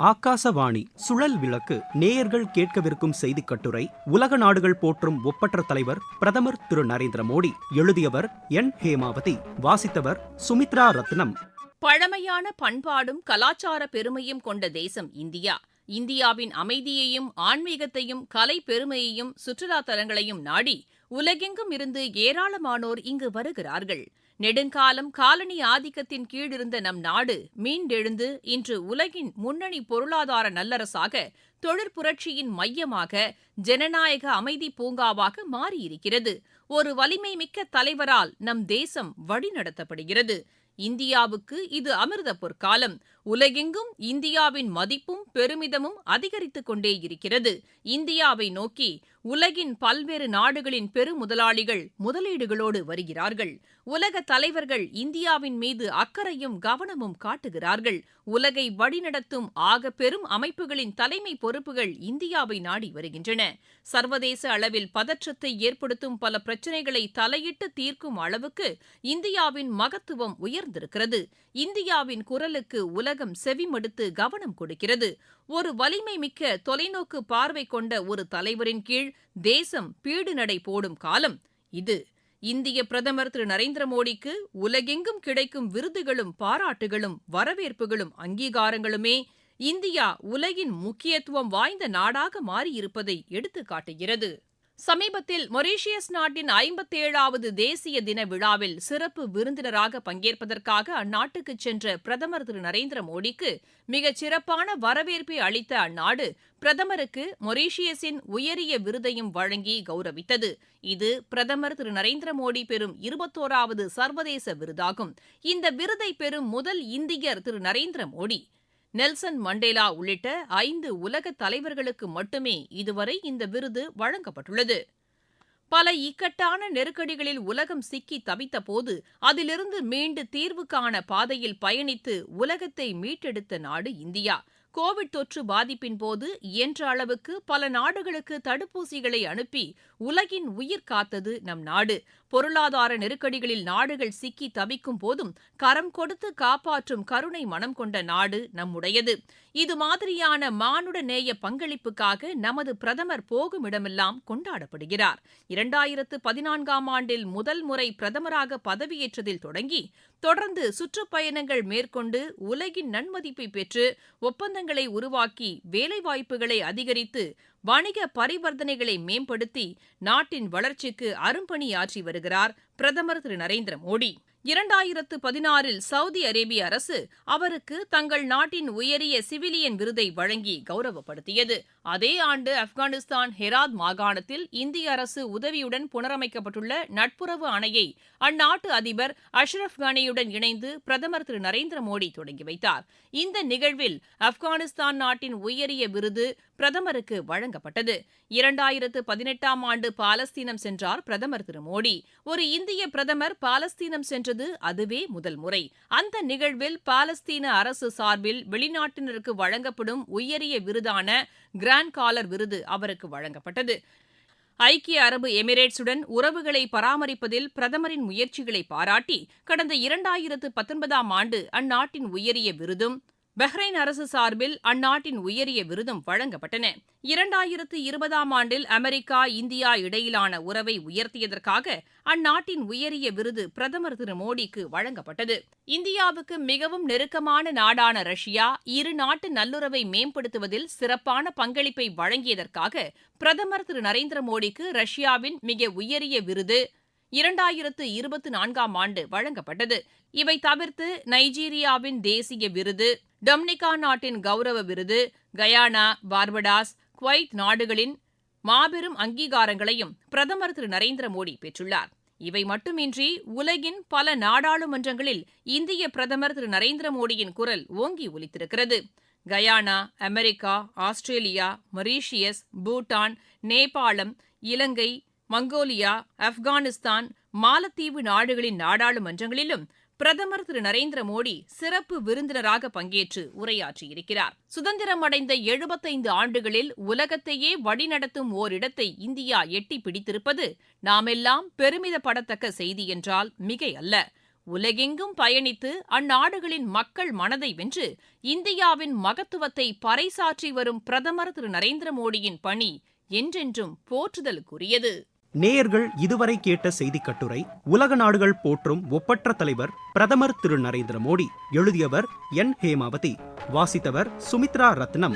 ஆகாசவாணி சுழல் விளக்கு நேயர்கள் கேட்கவிருக்கும் செய்திக் கட்டுரை உலக நாடுகள் போற்றும் ஒப்பற்ற தலைவர் பிரதமர் திரு நரேந்திர மோடி எழுதியவர் என். ஹேமாவதி வாசித்தவர் சுமித்ரா ரத்னம். பழமையான பண்பாடும் கலாச்சார பெருமையும் கொண்ட தேசம் இந்தியா. இந்தியாவின் அமைதியையும் ஆன்மீகத்தையும் கலை பெருமையையும் சுற்றுலா தலங்களையும் நாடி உலகெங்கும் இருந்து ஏராளமானோர் இங்கு வருகிறார்கள். நெடுங்காலம் காலனி ஆதிக்கத்தின் கீழ் இருந்த நம் நாடு மீண்டெழுந்து இன்று உலகின் முன்னணி பொருளாதார நல்லரசாக தொழிற்புரட்சியின் மையமாக ஜனநாயக அமைதி பூங்காவாக மாறியிருக்கிறது. ஒரு வலிமை மிக்க தலைவரால் நம் தேசம் வழிநடத்தப்படுகிறது. இந்தியாவுக்கு இது அமிர்த பொற்காலம் உலகெங்கும் இந்தியாவின் மதிப்பும் பெருமிதமும் அதிகரித்துக் கொண்டே இருக்கிறது. இந்தியாவை நோக்கி உலகின் பல்வேறு நாடுகளின் பெருமுதலாளிகள் முதலீடுகளோடு வருகிறார்கள். உலக தலைவர்கள் இந்தியாவின் மீது அக்கறையும் கவனமும் காட்டுகிறார்கள். உலகை வழிநடத்தும் ஆக பெரும் அமைப்புகளின் தலைமை பொறுப்புகள் இந்தியாவை நாடி வருகின்றன. சர்வதேச அளவில் பதற்றத்தை ஏற்படுத்தும் பல பிரச்சினைகளை தலையிட்டு தீர்க்கும் அளவுக்கு இந்தியாவின் மகத்துவம் உயர்ந்திருக்கிறது இந்தியாவின் குரலுக்கு உலகம் செவிமடுத்து கவனம் கொடுக்கிறது. ஒரு வலிமை மிக்க தொலைநோக்கு பார்வை கொண்ட ஒரு தலைவரின் கீழ் தேசம் பீடுநடை போடும் காலம் இது. இந்திய பிரதமர் திரு நரேந்திர மோடிக்கு உலகெங்கும் கிடைக்கும் விருதுகளும் பாராட்டுகளும் வரவேற்புகளும் அங்கீகாரங்களுமே இந்தியா உலகின் முக்கியத்துவம் வாய்ந்த நாடாக மாறியிருப்பதை எடுத்துக்காட்டுகிறது. சமீபத்தில் மொரீஷியஸ் நாட்டின் ஐம்பத்தேழாவது தேசிய தின விழாவில் சிறப்பு விருந்தினராக பங்கேற்பதற்காக அந்நாட்டுக்கு சென்ற பிரதமர் திரு நரேந்திர மோடிக்கு மிகச் சிறப்பான வரவேற்பை அளித்த அந்நாடு பிரதமருக்கு மொரீஷியஸின் உயரிய விருதையும் வழங்கி கௌரவித்தது. இது பிரதமர் திரு நரேந்திர மோடி பெறும் இருபத்தோராவது சர்வதேச விருதாகும். இந்த விருதை பெறும் முதல் இந்தியர் திரு நரேந்திர மோடி. நெல்சன் மண்டேலா உள்ளிட்ட ஐந்து உலக தலைவர்களுக்கு மட்டுமே இதுவரை இந்த விருது வழங்கப்பட்டுள்ளது. பல இக்கட்டான நெருக்கடிகளில் உலகம் சிக்கி தவித்தபோது அதிலிருந்து மீண்டு தீர்வு காண பாதையில் பயணித்து உலகத்தை மீட்டெடுத்த நாடு இந்தியா. கோவிட் தொற்று பாதிப்பின் போது இயன்ற அளவுக்கு பல நாடுகளுக்கு தடுப்பூசிகளை அனுப்பி உலகின் உயிர் காத்தது நம் நாடு. பொருளாதார நெருக்கடிகளில் நாடுகள் சிக்கி தவிக்கும் போதும் கரம் கொடுத்து காப்பாற்றும் கருணை மனம் கொண்ட நாடு நம்முடையது. இது மாதிரியான மானுட நேய பங்களிப்புக்காக நமது பிரதமர் போகும் இடமெல்லாம் கொண்டாடப்படுகிறார். இரண்டாயிரத்து பதினான்காம் ஆண்டில் முதல் முறை பிரதமராக பதவியேற்றதில் தொடங்கி தொடர்ந்து சுற்றுப்பயணங்கள் மேற்கொண்டு உலகின் நன்மதிப்பை பெற்று ஒப்பந்த ஒப்பந்தங்களை உருவாக்கி வேலைவாய்ப்புகளை அதிகரித்து வணிக பரிவர்த்தனைகளை மேம்படுத்தி நாட்டின் வளர்ச்சிக்கு அரும்பணியாற்றி வருகிறார் பிரதமர் திரு நரேந்திர மோடி. இரண்டாயிரத்து பதினாறில் சவுதி அரேபிய அரசு அவருக்கு தங்கள் நாட்டின் உயரிய சிவிலியன் விருதை வழங்கி கௌரவப்படுத்தியது. அதே ஆண்டு ஆப்கானிஸ்தான் ஹெராத் மாகாணத்தில் இந்திய அரசு உதவியுடன் புனரமைக்கப்பட்டுள்ள நட்புறவு அணையை அந்நாட்டு அதிபர் அஷ்ரப் கனியுடன் இணைந்து பிரதமர் திரு நரேந்திர மோடி தொடங்கி வைத்தார். இந்த நிகழ்வில் ஆப்கானிஸ்தான் நாட்டின் உயரிய விருது பிரதமருக்கு வழங்கப்பட்டது. இரண்டாயிரத்து பதினெட்டாம் ஆண்டு பாலஸ்தீனம் சென்றார் பிரதமர் திரு மோடி. ஒரு இந்திய பிரதமர் பாலஸ்தீனம் சென்றது அதுவே முதல் முறை. அந்த நிகழ்வில் பாலஸ்தீன அரசு சார்பில் வெளிநாட்டினருக்கு வழங்கப்படும் உயரிய விருதான கிராண்ட் காலர் விருது அவருக்கு வழங்கப்பட்டது. ஐக்கிய அரபு எமிரேட்ஸுடன் உறவுகளை பராமரிப்பதில் பிரதமரின் முயற்சிகளை பாராட்டி கடந்த இரண்டாயிரத்து பத்தொன்பதாம் ஆண்டு அந்நாட்டின் உயரிய விருதும் பஹ்ரைன் அரசு சார்பில் அந்நாட்டின் உயரிய விருதும் வழங்கப்பட்டன. இரண்டாயிரத்து இருபதாம் ஆண்டில் அமெரிக்கா இந்தியா இடையிலான உறவை உயர்த்தியதற்காக அந்நாட்டின் உயரிய விருது பிரதமர் திரு மோடிக்கு வழங்கப்பட்டது. இந்தியாவுக்கு மிகவும் நெருக்கமான நாடான ரஷ்யா இரு நாட்டு நல்லுறவை மேம்படுத்துவதில் சிறப்பான பங்களிப்பை வழங்கியதற்காக பிரதமர் திரு நரேந்திர மோடிக்கு ரஷ்யாவின் மிக உயரிய விருது இரண்டாயிரத்து இருபத்தி நான்காம் ஆண்டு வழங்கப்பட்டது. இவை தவிர்த்து நைஜீரியாவின் தேசிய விருது டொமினிகா நாட்டின் கௌரவ விருது கயானா பார்படாஸ் குவைத் நாடுகளின் மாபெரும் அங்கீகாரங்களையும் பிரதமர் திரு. நரேந்திர மோடி பெற்றுள்ளார். இவை மட்டுமின்றி உலகின் பல நாடாளுமன்றங்களில் இந்திய பிரதமர் திரு. நரேந்திர மோடியின் குரல் ஓங்கி ஒலித்திருக்கிறது. Guyana America Australia Mauritius Bhutan நேபாளம் இலங்கை மங்கோலியா ஆப்கானிஸ்தான் மாலத்தீவு நாடுகளின் நாடாளுமன்றங்களிலும் பிரதமர் திரு நரேந்திர மோடி சிறப்பு விருந்தினராக பங்கேற்று உரையாற்றியிருக்கிறார். சுதந்திரம் அடைந்த எழுபத்தைந்து ஆண்டுகளில் உலகத்தையே வழிநடத்தும் ஓரிடத்தை இந்தியா எட்டி பிடித்திருப்பது நாமெல்லாம் பெருமிதப்படத்தக்க செய்தி என்றால் மிகை அல்ல. உலகெங்கும் பயணித்து அந்நாடுகளின் மக்கள் மனதை வென்று இந்தியாவின் மகத்துவத்தை பறைசாற்றி வரும் பிரதமர் திரு நரேந்திர மோடியின் பணி என்றென்றும் போற்றுதலுக்குரியது. நேயர்கள் இதுவரை கேட்ட செய்திக் கட்டுரை உலக நாடுகள் போற்றும் ஒப்பற்ற தலைவர் பிரதமர் திரு. நரேந்திர மோடி எழுதியவர் என். ஹேமாவதி வாசித்தவர் சுமித்ரா ரத்னம்.